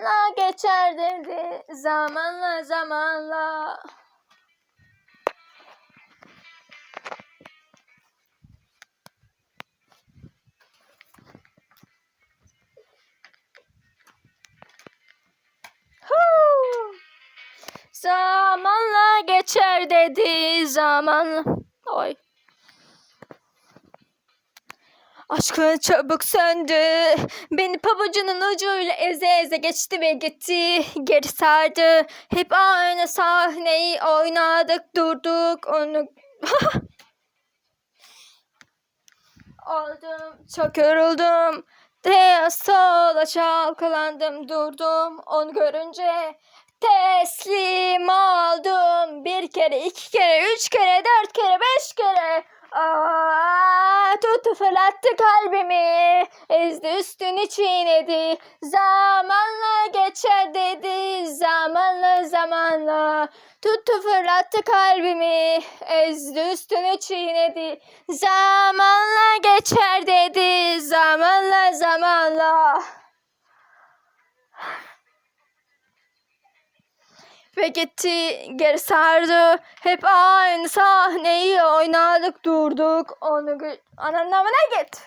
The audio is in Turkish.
Zamanla geçer dedi. Zamanla zamanla. Zamanla geçer dedi. Zamanla. Oy. Aşkın çabuk söndü. Beni pabucunun ucuyla eze eze geçti ve gitti. Geri sardı. Hep aynı sahneyi oynadık durduk. Onu... Oldum çok yoruldum. Te sola çalkalandım durdum onu görünce teslim oldum bir kere iki kere üç kere dört kere beş kere Aa, tuttu fırlattı kalbimi. Ezdi üstünü çiğnedi. Zamanla geçer dedi zamanla zamanla. Tuttu fırlattı kalbimi. Ezdi üstünü çiğnedi. Zamanla geçer dedi ve gitti geri sardı. Hep aynı sahneyi oynadık durduk. Onu gö- ananın amına git.